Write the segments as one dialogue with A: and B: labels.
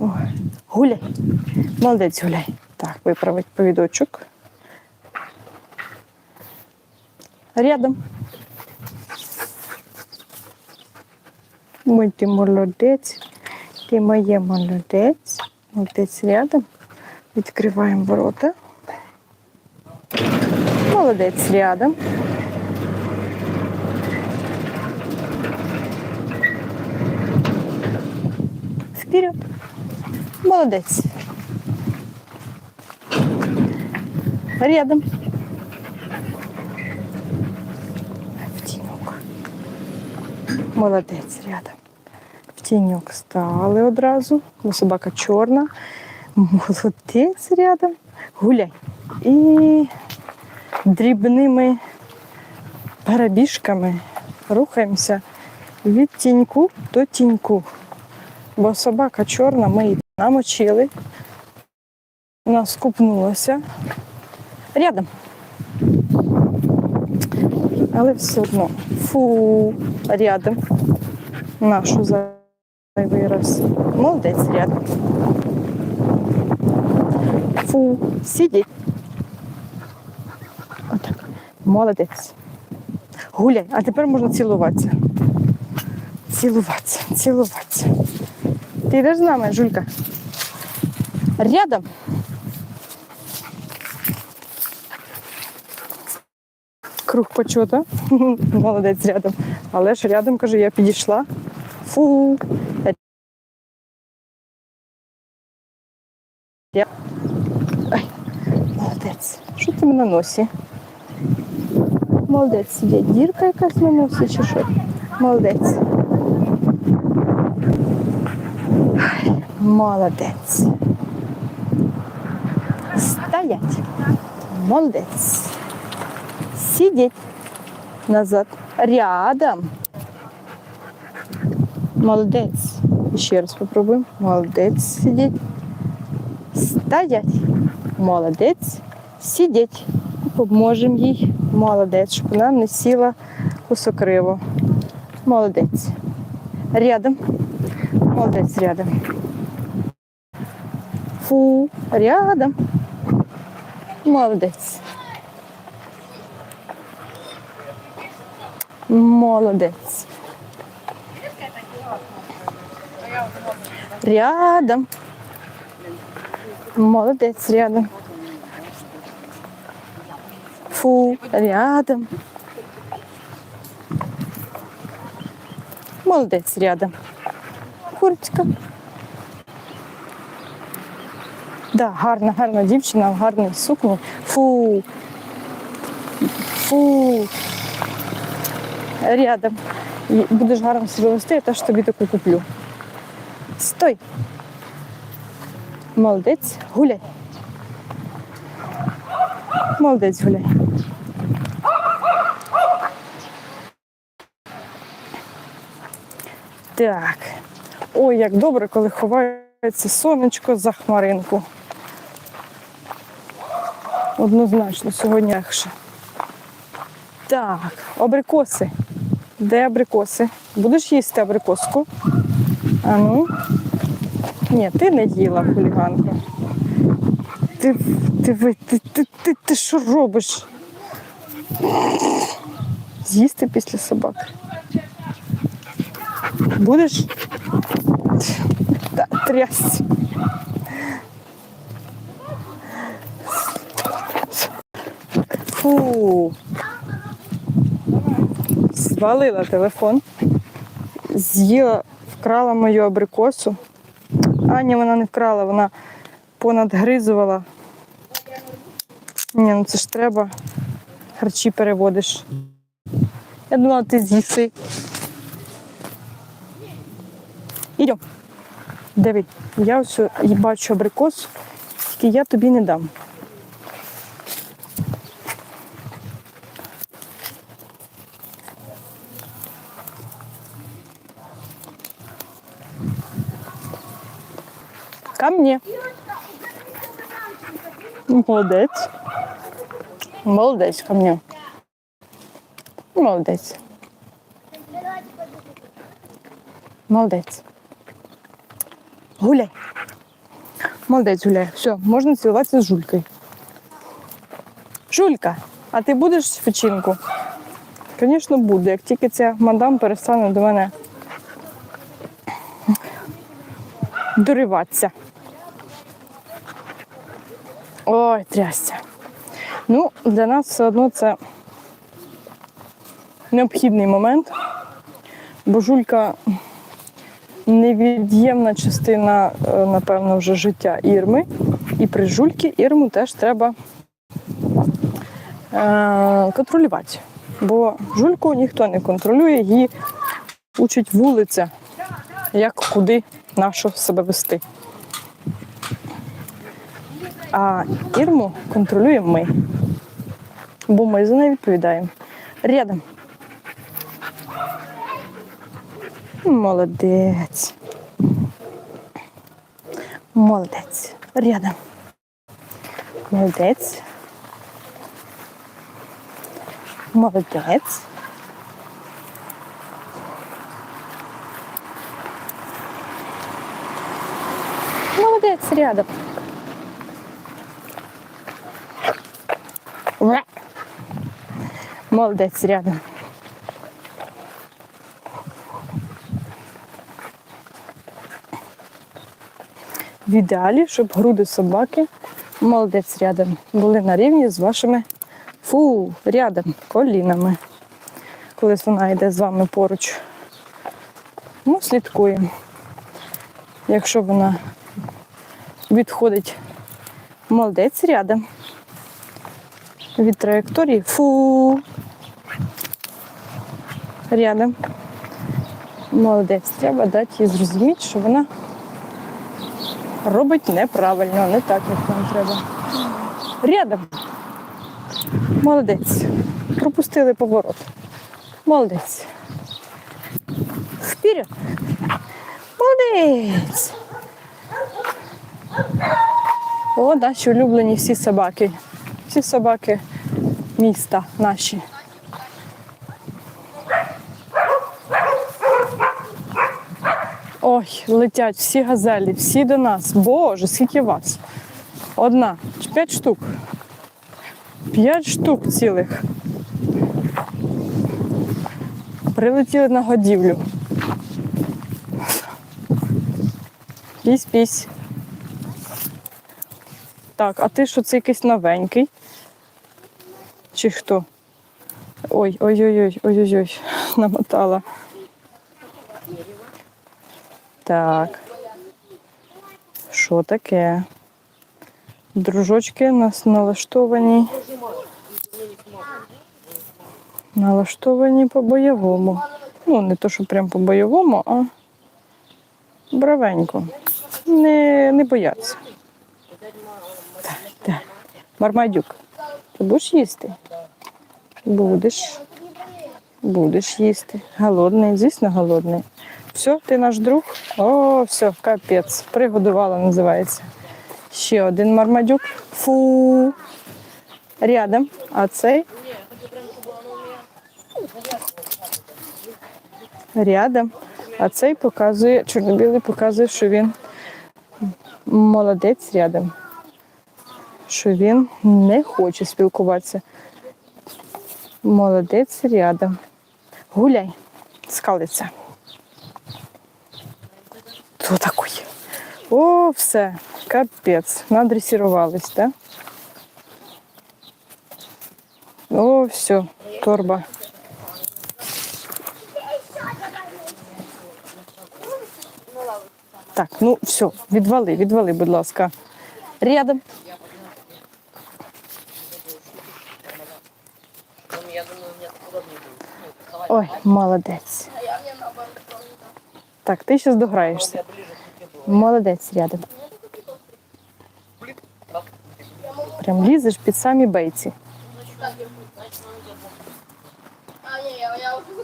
A: Ой, гуляй. Молодець гуляй. Так, виправить повідочок. Рядом. Мой ти молодець. Ти моє молодець. Молодець рядом. Відкриваємо ворота. Молодець рядом. Вперед. Молодець. Рядом. В тіньок. Молодець рядом. В тіньок стали одразу. Бо собака чорна. Молодець рядом. Гуляй. І дрібними перебіжками рухаємося від тіньку до тіньку. Бо собака чорна, ми її намочили. Вона скупнулася. Рядом. Але все одно. Фу, рядом. Нашу зайвий раз. Молодець рядом. Фу, сидіть. Отак. Молодець. Гуляй, а тепер можна цілуватися. Цілуватися, цілуватися. Ти йдеш з нами, Жулька? Рядом. Круг почота. Молодець рядом. Але ж рядом, каже, я підійшла. Фу. Я... Ай, молодець. Що ти на носі? Молодець сидить. Дірка якась на носі чи що? Молодець. Ай, Молодець. Стоять. Молодець. Сидеть. Назад. Рядом. Молодець. Ще раз попробуємо. Молодець сидеть. Стоять. Молодець. Сидеть. Поможемо їй. Молодець, щоб вона не сіла косокриво. Молодець. Рядом. Молодець рядом. Фу, рядом. Молодець. Молодець. Рядом. Молодець рядом. Фу, рядом. Молодець рядом. Курочка. Да, гарна, гарна дівчина в гарній сукні. Фу. Фу. Рядом. Будеш гарно себе вести, я теж тобі таку куплю. Стой. Молодець, гуляй. Молодець, гуляй. Так. Ой, як добре, коли ховається сонечко за хмаринку. Однозначно, сьогодні легше. Так, абрикоси. Де абрикоси? Будеш їсти абрикоску? А ну. Ні, ти не їла хуліганку. Ти, ти, ви- ти, ти, ти, ти що робиш? З'їсти після собак. Будеш? Та Фу. Звалила телефон. З'їла, вкрала мою абрикосу. А, ні, вона не вкрала, вона понадгризувала. Ні, ну це ж треба. Харчі переводиш. Я думала, ти з'їси. Ідем. Диви, я ось бачу абрикос, тільки я тобі не дам. Ко мне. Молодець. Молодець ко мне. Молодець. Молодець. Гуляй. Молодець гуляй. Все, можна цілуватися з жулькою. Жулька, а ти будеш печінку? Звісно, буду, як тільки ця мадам перестане до мене дориватися. Ой, трясся. Ну, для нас все одно це необхідний момент, бо жулька невід'ємна частина, е, напевно, вже життя Ірми. І при жульки Ірму теж треба е, контролювати. Бо жульку ніхто не контролює, її учить вулиця, як куди нашу себе вести. А Ірму контролюємо ми. Бо ми за неї відповідаємо. Рядом. Молодець. Молодець. Рядом. Молодець. Молодець. Молодець, рядом. Молодець, рядом. В ідеалі, щоб груди собаки, молодець рядом, були на рівні з вашими фу, рядом, колінами. Коли вона йде з вами поруч. Ну, слідкуємо. Якщо вона відходить молодець рядом від траєкторії, фу. Рядом. Молодець. Треба дати їй зрозуміти, що вона робить неправильно, не так, як нам треба. Рядом. Молодець. Пропустили поворот. Молодець. Вперед. Молодець. О, наші улюблені всі собаки. Всі собаки міста наші. Ой, летять всі газелі, всі до нас. Боже, скільки вас? Одна, п'ять штук. П'ять штук цілих. Прилетіли на годівлю. Пісь-пісь. Так, а ти що це якийсь новенький? Чи хто? Ой, ой-ой-ой, ой-ой-ой, намотала. Так. Що таке? Дружочки у нас налаштовані. Налаштовані по-бойовому. Ну, не то, що прям по-бойовому, а бравенько. Не, не бояться. Мармадюк, ти будеш їсти? Будеш. Будеш їсти. Голодний, звісно, голодний. Все, ти наш друг? О, все, капець. Пригодувала, називається. Ще один мармадюк. Фу. Рядом. А цей? Рядом. А цей показує, чорно-білий показує, що він молодець рядом. Що він не хоче спілкуватися. Молодець рядом. Гуляй, скалиться. Хто такий? О, все, капець, надресірувались, так? О, все, торба. Так, ну все, відвали, відвали, будь ласка. Рядом. Ой, молодець. Так, ти зараз дограєшся. Молодець рядом. Прям лізеш під самі бейці.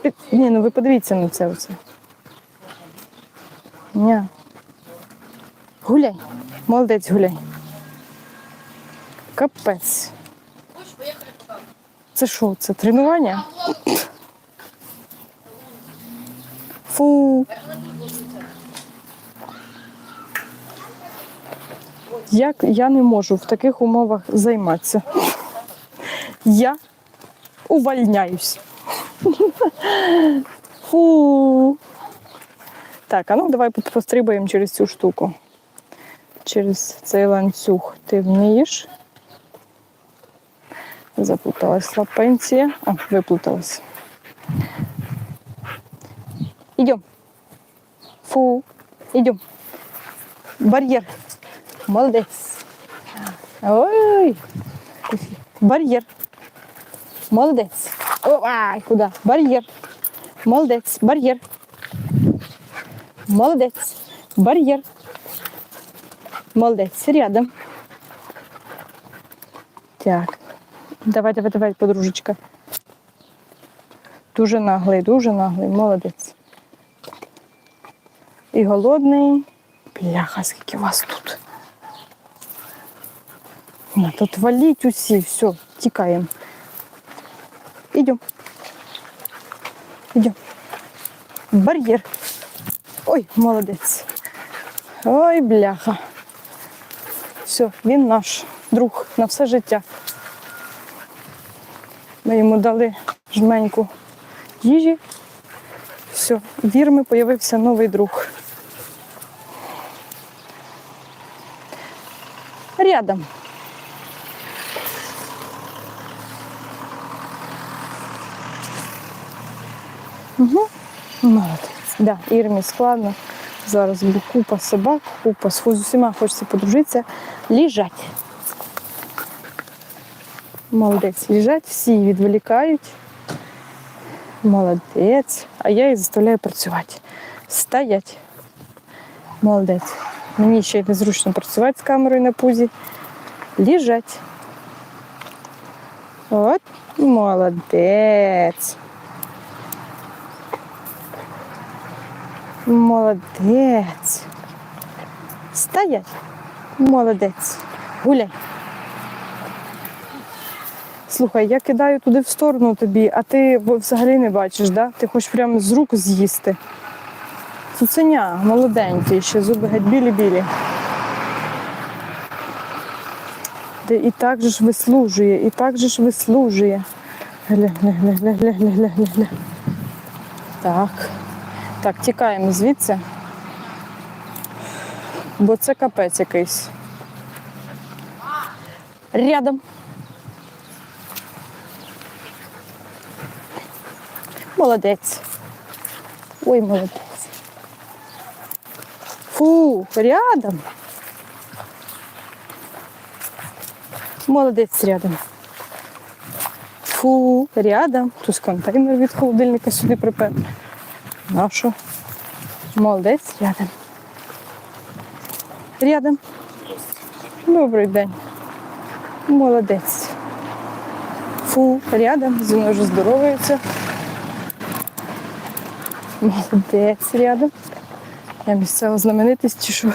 A: Під... Ні, ну ви подивіться на це. Ні. Гуляй. Молодець, гуляй. Капець. Це що? Це тренування? Фу. Як я не можу в таких умовах займатися? Я увольняюсь. Фу. Так, а ну давай пострибаємо через цю штуку. Через цей ланцюг. Ти вмієш? Заплуталась лапенція. О, виплуталась. Идем. Фу. Идем. Барьер. Молодец. Ой. Барьер. Молодец. Ой, куда? Барьер. Молодец. Барьер. Молодец. Барьер. Молодец. Рядом. Так. Давай, давай, давай, подружечка. Дуже наглий, дуже наглий, молодець. І голодний. Бляха, скільки вас тут. Ні, тут валіть усі, все, тікаємо. Ідемо. Ідемо. Бар'єр. Ой, молодець. Ой, бляха. Все, він наш друг на все життя. Ми йому дали жменьку їжі. Все, вірми появився новий друг. Рядом. Угу. Молодець. Да, Ірмі складно. Зараз буде купа собак, купа з усіма хочеться подружитися. Ліжать. Молодець, лежать, всі відволікають. Молодець. А я її заставляю працювати. Стоять. Молодець. Мені ще незручно працювати з камерою на пузі. Лежать. От, молодець. Молодець. Стоять. Молодець. Гуляй. Слухай, я кидаю туди в сторону тобі, а ти взагалі не бачиш, да? Ти хочеш прямо з рук з'їсти. Цуценя молоденький, ще зуби геть білі-білі. Де і так же ж вислужує, і так же ж вислужує. Гля, гля, гля, гля, гля, гля, гля, гля. Так. Так, тікаємо звідси, бо це капець якийсь. Рядом. Молодець. Ой, молодець. Фу, рядом. Молодець рядом. Фу, рядом. Тут контейнер від холодильника сюди припер. Нашу. Молодець рядом. Рядом. Добрий день. Молодець. Фу, рядом. Зі мною вже здоровується. Молодець рядом. Я місцева знаменитість чи що?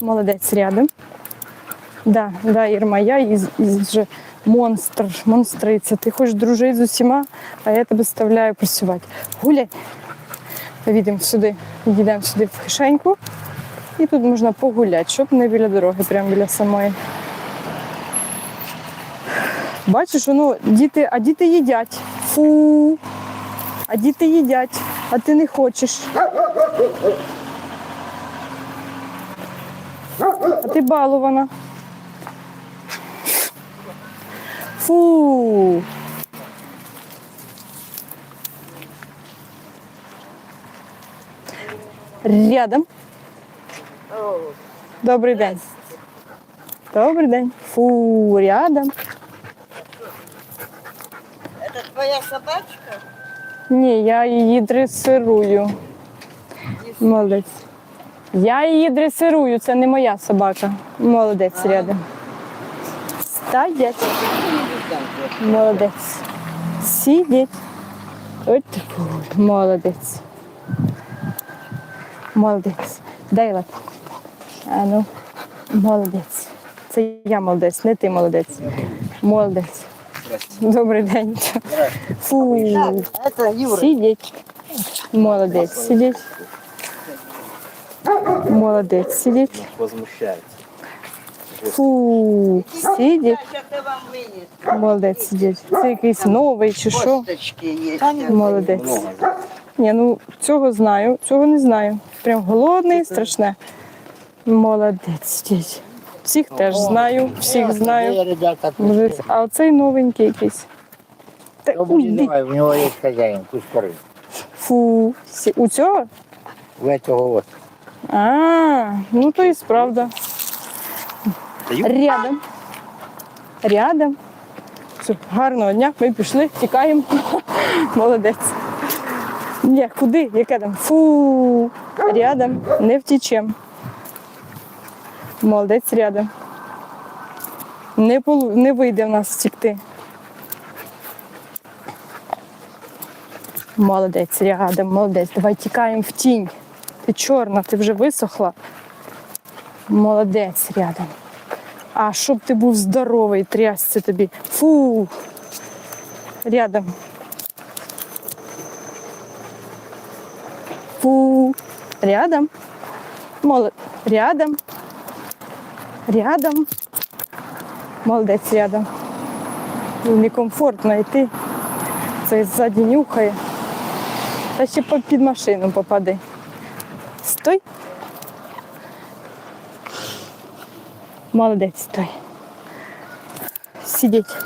A: Молодець рядом. Да, да, Ірма, я і, і вже монстр, монстриця. Ти хочеш дружити з усіма, а я тебе заставляю працювати. Гуляй. Відемо сюди, йдемо сюди в кишеньку. І тут можна погуляти, щоб не біля дороги, прямо біля самої. Бачиш, воно діти, а діти їдять. Фу. А діти їдять, а ти не хочеш. А ти балована. Фу. Рядом. Добрий день. Добрий день. Фу, рядом.
B: Это твоя собачка?
A: Ні, я її дресирую. Молодець. Я її дресирую, це не моя собака. Молодець рядом. Стоять. Молодець. Сидіть. От таку. Молодець. Молодець. Дай лап. А ну. Молодець. Це я молодець, не ти молодець. Молодець. Добрий день. Фу.
B: Это Юра.
A: Сидіть. Молодець, сидіть. Молодець, сидить.
C: Возмущается.
A: Фу,
B: я.
A: Молодець сидить. Це якийсь новий чи що? Молодець. Ні, ну цього знаю, цього не знаю. Прям голодний, страшне. Молодець сидить. Всіх теж знаю, всіх знаю. А оцей новенький якийсь. Та уйди.
D: у него есть хозяин, пусть поры.
A: Фу. Сі- У цього?
D: У этого вот.
A: А, ну то і справда. Рядом. Рядом. Все, гарного дня, ми пішли, тікаємо. Молодець. Ні, куди? Яке там? Фу. Рядом. Не втічем. Молодець рядом. Не, полу... не вийде в нас втікти. Молодець рядом, молодець. Давай тікаємо в тінь. Ти чорна, ти вже висохла. Молодець рядом. А щоб ти був здоровий, трясся тобі. Фу. Рядом. Фу. Рядом. Молод... Рядом. Рядом. Молодець рядом. Некомфортно йти. Цей ззаді нюхає. Та ще під машину попади. Стой. Молодець стой. Сидіть.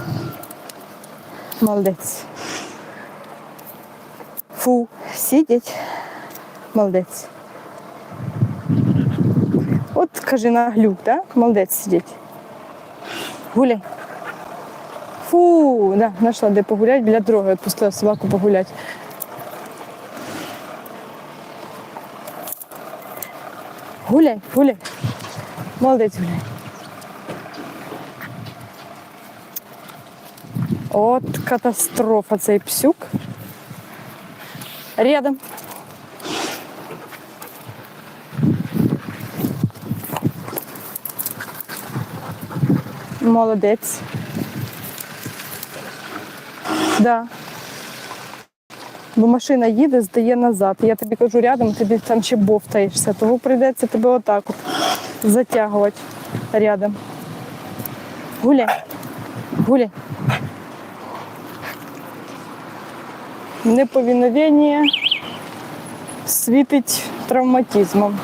A: Молодець. Фу, сидіть. Молодець. От кажи на глюк, да? Молодець сидіть. Гуляй. Фу, да, знайшла де погуляти, біля дороги відпустила собаку погуляти. Гуляй, гуляй. Молодець гуляй. От катастрофа цей псюк. Рядом. Молодець. Да. Бо машина їде, здає назад. Я тобі кажу рядом, тобі там ще бовтаєшся, того прийдеться тебе отак от затягувати рядом. Гуляй. Гуляй. Неповиновення світить травматизмом.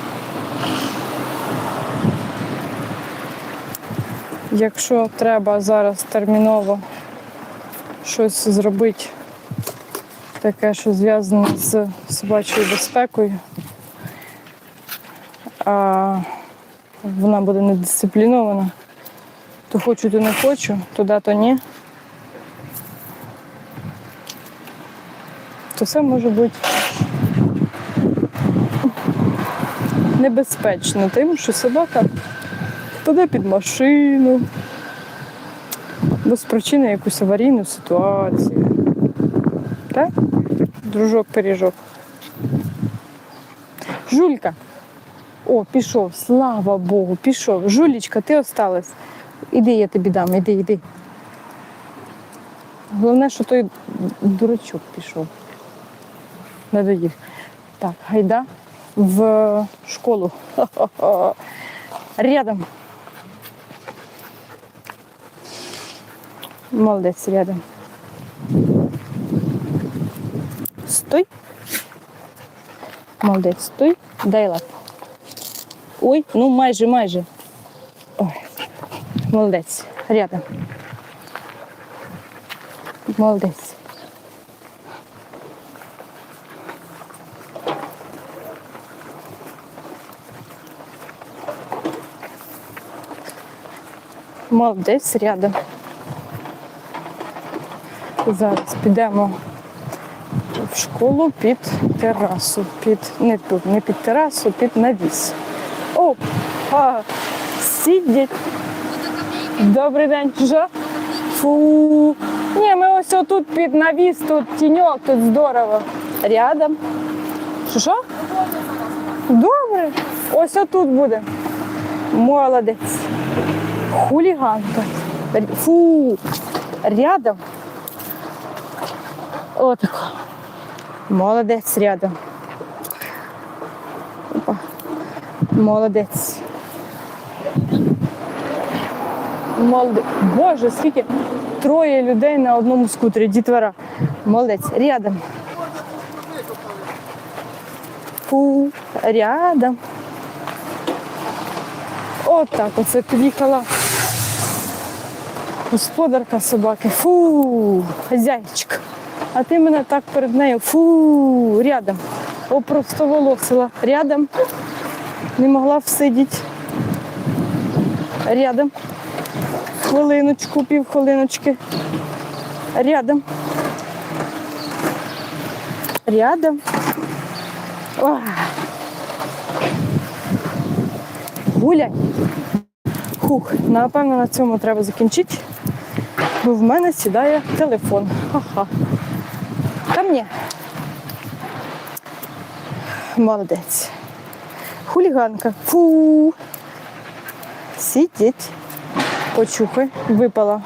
A: Якщо треба зараз терміново щось зробити, таке, що зв'язане з собачою безпекою, а вона буде недисциплінована, то хочу, то не хочу, туди, то ні. То все може бути небезпечно тим, що собака впаде під машину, без причини якусь аварійну ситуацію. Так? Дружок, пиріжок. Жулька. О, пішов, слава Богу, пішов. Жулічка, ти осталась. Іди, я тобі дам, іди, іди. Головне, що той дурачок пішов. Надоїв. Так, гайда в школу. Рядом. Молодець рядом. Стой. Молодець, стой. Дай лапу. Ой, ну майже, майже. Ой. Молодець. Рядом. Молодець. Молодець рядом. Зараз підемо в школу під терасу. Під, не тут, не під терасу, під навіс. О, а, сидіть. Добрий день, що? Фу. Ні, ми ось отут під навіс, тут тіньок, тут здорово. Рядом. Що що? Добре. Ось отут буде. Молодець. Хуліганка. Р- Фу. Рядом. Отако. Молодець рядом. Опа. Молодець. Молодець. Боже, скільки троє людей на одному скутері, дітвора. Молодець. Рядом. Фу, рядом. От так оце під'їхала господарка собаки. Фу, хазяйчик. А ти мене так перед нею. Фу, рядом. Опростоволосила. Рядом. Не могла всидіти. Рядом. Хвилиночку, півхвилиночки. Рядом. Рядом. Ох. Гуляй. Хух, напевно, на цьому треба закінчити, бо в мене сідає телефон. Ха-ха. Ка мені. Молодець. Хуліганка. Фу. Сидіть. Почухай. Випала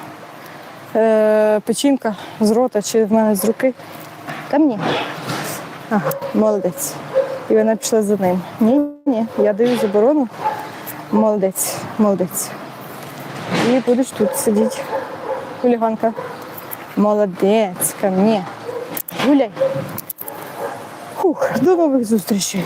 A: е, печінка з рота чи в мене з руки. Ка мені. Ага, молодець. І вона пішла за ним. Ні, ні, я даю заборону. Молодець, молодець. І будеш тут сидіти. Хуліганка. Молодець, ко мне. Гуляй. Фух, до нових зустрічей.